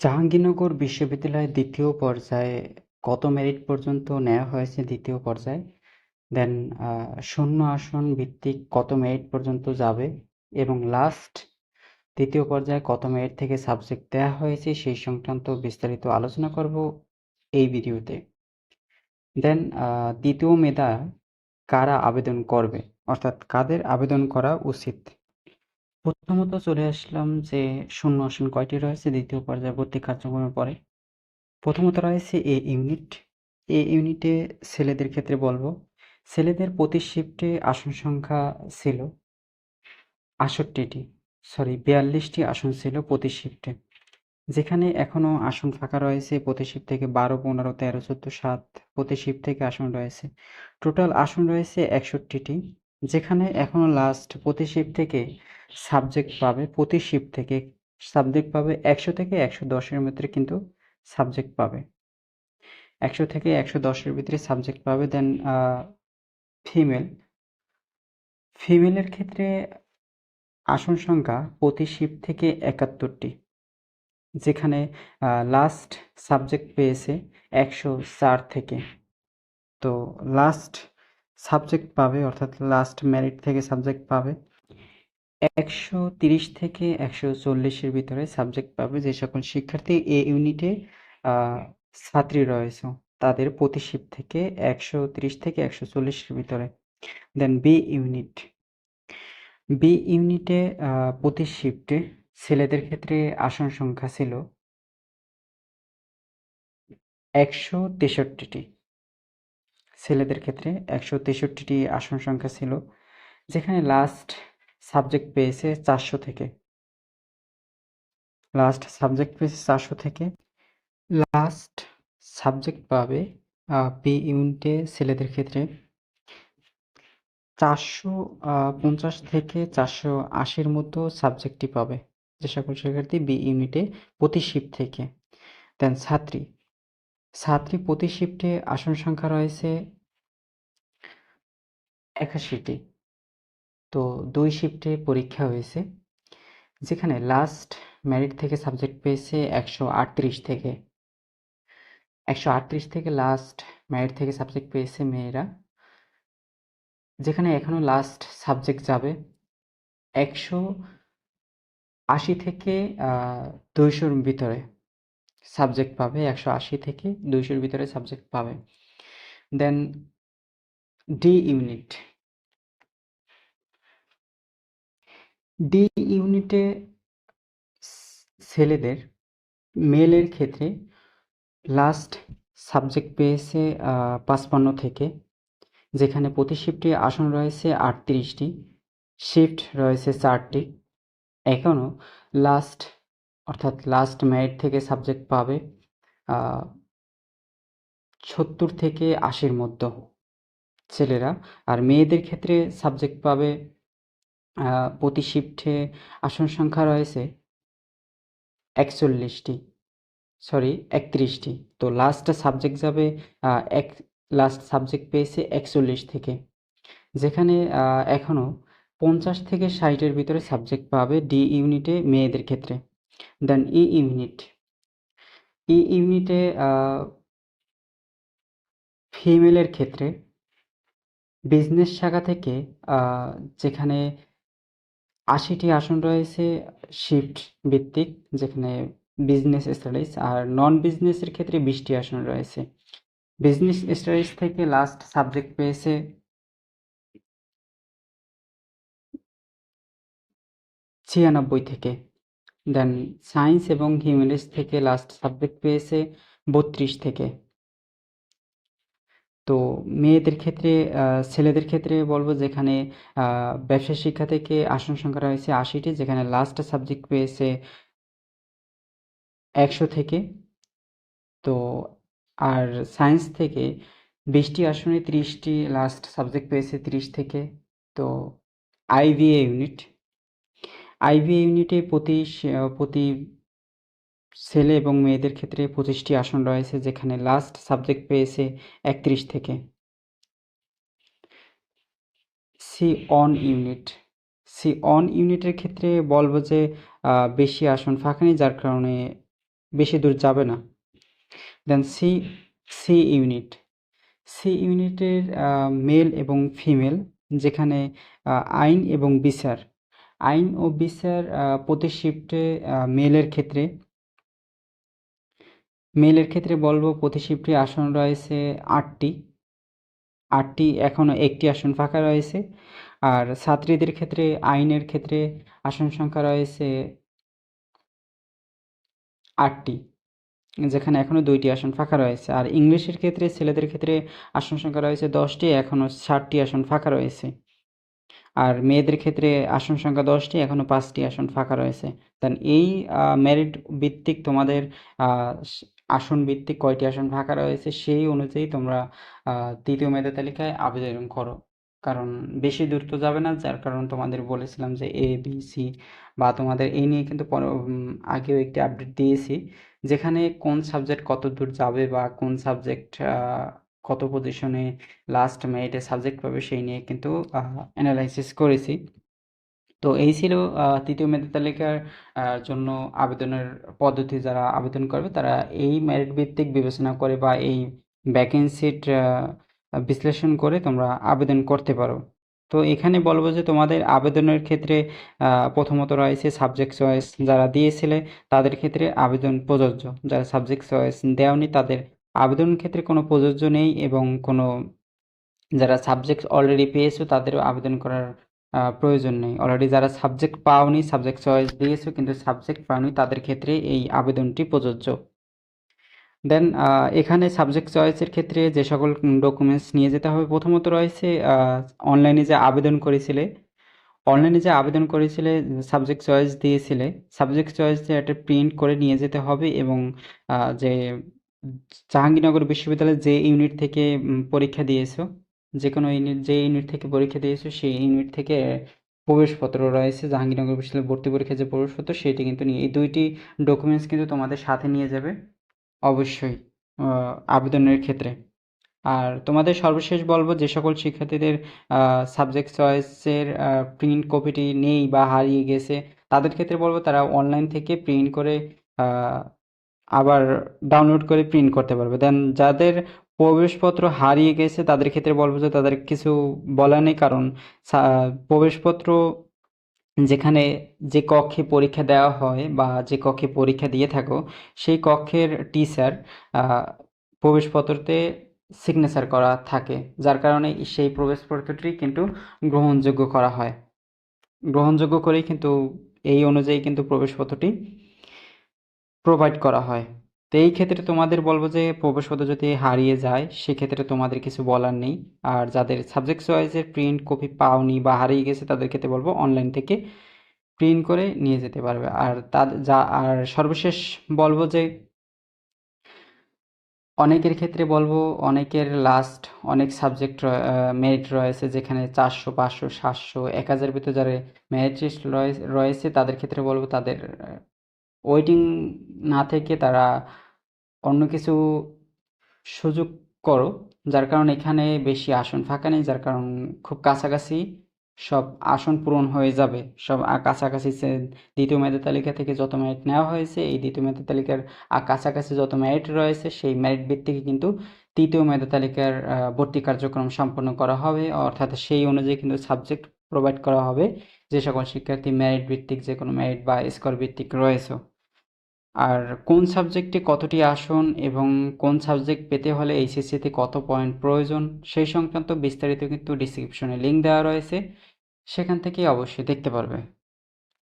জাহাঙ্গীরনগর বিশ্ববিদ্যালয়ের দ্বিতীয় পর্যায়ে কত মেরিট পর্যন্ত নেওয়া হয়েছে দ্বিতীয় পর্যায়ে? দেন শূন্য আসন ভিত্তিক কত মেরিট পর্যন্ত যাবে? এবং লাস্ট তৃতীয় পর্যায়ে কত মেরিট থেকে সাবজেক্ট দেওয়া হয়েছে সেই সংক্রান্ত বিস্তারিত আলোচনা করব এই ভিডিওতে। দেন দ্বিতীয় মেধা কারা আবেদন করবে? অর্থাৎ কাদের আবেদন করা উচিত? প্রথমত চলে আসলাম যে শূন্য আসন কয়টি রয়েছে? দ্বিতীয় পর্যায়ে ভর্তি কার্যক্রমের পরে। প্রথমত রয়েছে এ ইউনিট এ ইউনিটে ছেলেদের ক্ষেত্রে বলব, ছেলেদের প্রতি শিফটে আসন সংখ্যা ছিল আষট্টিটি সরি বিয়াল্লিশটি আসন ছিল প্রতি শিফটে যেখানে এখনও আসন ফাঁকা রয়েছে প্রতি শিফট থেকে বারো, পনেরো, তেরো, চোদ্দ, সাত, প্রতি শিফট থেকে আসন রয়েছে। টোটাল আসন রয়েছে একষট্টিটি। যেখানে এখনও লাস্ট প্রতি শিফট থেকে সাবজেক্ট পাবে প্রতি শিফট থেকে সাবজেক্ট পাবে একশো থেকে একশো দশের ভিতরে কিন্তু সাবজেক্ট পাবে। একশো থেকে একশো দশের ভিতরে সাবজেক্ট পাবে দেন ফিমেল ফিমেলের ক্ষেত্রে আসন সংখ্যা প্রতি শিফট থেকে একাত্তরটি। যেখানে লাস্ট সাবজেক্ট পেয়েছে একশো চার থেকে। তো লাস্ট সাবজেক্ট পাবে, অর্থাৎ লাস্ট মেরিট থেকে সাবজেক্ট পাবে। একশো তিরিশ থেকে একশো চল্লিশের ভিতরে সাবজেক্ট পাবে যে সকল শিক্ষার্থী এ ইউনিটে ছাত্রী রয়েছে। তাদের প্রতি থেকে একশো তিরিশ থেকে একশো চল্লিশের ভিতরে। দেন বি ইউনিট বি ইউনিটে প্রতি শিফটে ছেলেদের ক্ষেত্রে আসন সংখ্যা ছিল একশো তেষট্টিটি। ছেলেদের ক্ষেত্রে একশো তেষট্টিটি আসন সংখ্যা ছিল, যেখানে লাস্ট সাবজেক্ট পেয়েছে চারশো থেকে। লাস্ট সাবজেক্ট পেয়েছে চারশো থেকে লাস্ট সাবজেক্ট পাবে পি ইউনিটে ছেলেদের ক্ষেত্রে চারশো পঞ্চাশ থেকে চারশো আশির মতো সাবজেক্টটি পাবে, যে সকল শিক্ষার্থী বি ইউনিটে প্রতি শিফট থেকে। দেন ছাত্রী ছাত্রী প্রতি শিফটে আসন সংখ্যা রয়েছে একাশিটি। তো দুই শিফটে পরীক্ষা হয়েছে, যেখানে লাস্ট মেরিট থেকে সাবজেক্ট পেয়েছে একশো আটত্রিশ থেকে। একশো আটত্রিশ থেকে লাস্ট মেরিট থেকে সাবজেক্ট পেয়েছে মেয়েরা, যেখানে এখনও লাস্ট সাবজেক্ট যাবে একশো আশি থেকে দুইশোর ভিতরে। সাবজেক্ট পাবে একশো আশি থেকে দুইশোর ভিতরে সাবজেক্ট পাবে। দেন ডি ইউনিট ডি ইউনিটে ছেলেদের মেলের ক্ষেত্রে লাস্ট সাবজেক্ট পেয়েছে পাঁচপান্ন থেকে, যেখানে প্রতি শিফটে আসন রয়েছে আটত্রিশটি শিফট রয়েছে চারটি। এখনও লাস্ট অর্থাৎ লাস্ট মেরিট থেকে সাবজেক্ট পাবে সত্তর থেকে আশির মধ্যে ছেলেরা। আর মেয়েদের ক্ষেত্রে সাবজেক্ট পাবে প্রতি শিফটে আসন সংখ্যা রয়েছে একচল্লিশটি সরি একত্রিশটি। তো লাস্ট সাবজেক্ট যাবে এক লাস্ট সাবজেক্ট পেয়েছে একচল্লিশ থেকে। যেখানে এখনও পঞ্চাশ থেকে ষাটের ভিতরে সাবজেক্ট পাবে ডি ইউনিটে মেয়েদের ক্ষেত্রে। দেন ই ইউনিট ই ইউনিটে ফিমেলের ক্ষেত্রে বিজনেস শাখা থেকে যেখানে আশিটি আসন রয়েছে শিফট ভিত্তিক, যেখানে বিজনেস স্টাডিজ আর নন বিজনেসের ক্ষেত্রে বিশটি আসন রয়েছে। বিজনেস স্টাডিজ থেকে লাস্ট সাবজেক্ট পেয়েছে ছিয়ানব্বই থেকে। দেন সায়েন্স এবং হিউম্যানিটিস থেকে লাস্ট সাবজেক্ট পেয়েছে বত্রিশ থেকে। তো মেয়েদের ক্ষেত্রে ছেলেদের ক্ষেত্রে বলব যেখানে ব্যবসা শিক্ষা থেকে আসন সংখ্যা রয়েছে আশিটি, যেখানে লাস্ট সাবজেক্ট পেয়েছে একশো থেকে। তো আর সায়েন্স থেকে বিশটি আসনে ত্রিশটি লাস্ট সাবজেক্ট পেয়েছে ত্রিশ থেকে। তো আইভিএ ইউনিট আইভিএ ইউনিটে প্রতি প্রতি ছেলে এবং মেয়েদের ক্ষেত্রে পঁচিশটি আসন রয়েছে, যেখানে লাস্ট সাবজেক্ট পেয়েছে একত্রিশ থেকে। C on unit C on ইউনিটের ক্ষেত্রে বলব যে বেশি আসন ফাঁকা নেই, যার কারণে বেশি দূর যাবে না। Then C C unit C ইউনিটের মেল এবং ফিমেল যেখানে আইন এবং বিচার। আইন ও বিচার প্রতি শিফটে মেলের ক্ষেত্রে। মেলের ক্ষেত্রে বলব প্রতি শিফটে আসন রয়েছে আটটি। আটটি এখনও একটি আসন ফাঁকা রয়েছে। আর ছাত্রীদের ক্ষেত্রে, আইনের ক্ষেত্রে আসন সংখ্যা রয়েছে আটটি, যেখানে এখনও দুইটি আসন ফাঁকা রয়েছে। আর ইংলিশের ক্ষেত্রে, ছেলেদের ক্ষেত্রে আসন সংখ্যা রয়েছে দশটি এখনও ষাটটি আসন ফাঁকা রয়েছে। আর মেয়েদের ক্ষেত্রে আসন সংখ্যা দশটি এখনও পাঁচটি আসন ফাঁকা রয়েছে। দেন এই মেরিট ভিত্তিক তোমাদের আসন ভিত্তিক কয়টি আসন ফাঁকা রয়েছে সেই অনুযায়ী তোমরা তৃতীয় মেধা তালিকায় আবেদন করো। কারণ বেশি দূর তো যাবে না, যার কারণ তোমাদের বলেছিলাম যে এ বি সি বা তোমাদের এই নিয়ে কিন্তু আগেও একটি আপডেট দিয়েছি। যেখানে কোন সাবজেক্ট কত দূর যাবে বা কোন সাবজেক্ট কত পজিশনে লাস্ট মেরিটে সাবজেক্ট পাবে সেই নিয়ে কিন্তু অ্যানালাইসিস করেছি। তো এই ছিল তৃতীয় মেধা তালিকার জন্য আবেদনের পদ্ধতি যারা আবেদন করবে তারা এই মেরিট ভিত্তিক বিবেচনা করে বা এই ভ্যাকেন্সির বিশ্লেষণ করে তোমরা আবেদন করতে পারো। তো এখানে বলব যে তোমাদের আবেদনের ক্ষেত্রে প্রথমত রয়েছে সাবজেক্ট চয়েস যারা দিয়েছিলে তাদের ক্ষেত্রে আবেদন প্রযোজ্য। যারা সাবজেক্ট চয়েস দেওনি তাদের আবেদনের ক্ষেত্রে কোনো প্রযোজ্য নেই এবং কোনো যারা সাবজেক্ট অলরেডি পেয়েছ তাদেরও আবেদন করার প্রয়োজন নেই। অলরেডি যারা সাবজেক্ট পাওনি সাবজেক্ট চয়েস দিয়েছ কিন্তু সাবজেক্ট পাওনি তাদের ক্ষেত্রে এই আবেদনটি প্রযোজ্য। দেন এখানে সাবজেক্ট চয়েসের ক্ষেত্রে যে সকল ডকুমেন্টস নিয়ে যেতে হবে প্রথমত রয়েছে অনলাইনে যে আবেদন করেছিলে অনলাইনে যে আবেদন করেছিলে সাবজেক্ট চয়েস দিয়েছিলে সাবজেক্ট চয়েস একটা প্রিন্ট করে নিয়ে যেতে হবে এবং যে জাহাঙ্গীরনগর বিশ্ববিদ্যালয়ে যে ইউনিট থেকে পরীক্ষা দিয়েছ যে কোনো ইউনিট যে ইউনিট থেকে পরীক্ষা দিয়েছ, সেই ইউনিট থেকে প্রবেশপত্র রয়েছে। জাহাঙ্গীরনগর বিশ্ববিদ্যালয় ভর্তি পরীক্ষার যে প্রবেশপত্র, সেটি কিন্তু নিয়ে, এই দুইটি ডকুমেন্টস কিন্তু তোমাদের সাথে নিয়ে যাবে, অবশ্যই আবেদনের ক্ষেত্রে। আর তোমাদের সর্বশেষ বলব, যে সকল শিক্ষার্থীদের সাবজেক্ট চয়েসের প্রিন্ট কপিটি নেই বা হারিয়ে গেছে, তাদের ক্ষেত্রে বলব, তারা অনলাইন থেকে প্রিন্ট করে আবার ডাউনলোড করে প্রিন্ট করতে পারবে। দেন যাদের প্রবেশপত্র হারিয়ে গেছে, তাদের ক্ষেত্রে বলব যে তাদের কিছু বলার নেই, কারণ প্রবেশপত্র যেখানে যে কক্ষে পরীক্ষা দেওয়া হয় বা যে কক্ষে পরীক্ষা দিয়ে থাকো, সেই কক্ষের টিচার প্রবেশপত্রতে সিগনেচার করা থাকে। যার কারণে সেই প্রবেশপত্রটি কিন্তু গ্রহণযোগ্য করা হয়। গ্রহণযোগ্য করেই কিন্তু, এই অনুযায়ী কিন্তু প্রবেশপত্রটি প্রোভাইড করা হয়। তো এই ক্ষেত্রে তোমাদের বলব যে প্রবেশপত্র যদি হারিয়ে যায়, সেক্ষেত্রে তোমাদের কিছু বলার নেই। আর যাদের সাবজেক্ট চয়েসের প্রিন্ট কপি পাওনি বা হারিয়ে গেছে, তাদের ক্ষেত্রে বলব অনলাইন থেকে প্রিন্ট করে নিয়ে যেতে পারবে। আর তাদের যা, আর সর্বশেষ বলব যে অনেকের ক্ষেত্রে বলব, অনেকের লাস্ট অনেক সাবজেক্ট মেরিট রয়েছে, যেখানে চারশো, পাঁচশো, সাতশো, এক হাজার ভিতরে যারা মেরিট রয়েছে, তাদের ক্ষেত্রে বলব তাদের ওয়েটিং না থেকে তারা অন্য কিছু সুযোগ করো, যার কারণ এখানে বেশি আসন ফাঁকা নেই, যার কারণ খুব কাছাকাছি সব আসন পূরণ হয়ে যাবে। সব কাছাকাছি দ্বিতীয় মেধা তালিকা থেকে যত মেরিট নেওয়া হয়েছে, এই দ্বিতীয় মেধা তালিকার কাছাকাছি যত মেরিট রয়েছে, সেই মেরিট ভিত্তিকে কিন্তু তৃতীয় মেধা তালিকার ভর্তি কার্যক্রম সম্পন্ন করা হবে। অর্থাৎ সেই অনুযায়ী কিন্তু সাবজেক্ট প্রোভাইড করা হবে যে সকল শিক্ষার্থী মেরিট ভিত্তিক যে কোনো মেরিট বা স্কোর ভিত্তিক রয়েছে। আর কোন সাবজেক্টে কতটি আসন এবং কোন সাবজেক্ট পেতে হলে এইচএসসিতে কত পয়েন্ট প্রয়োজন, সেই সংক্রান্ত বিস্তারিত কিন্তু ডিসক্রিপশনে লিঙ্ক দেওয়া রয়েছে। সেখান থেকে অবশ্যই দেখতে পারবে।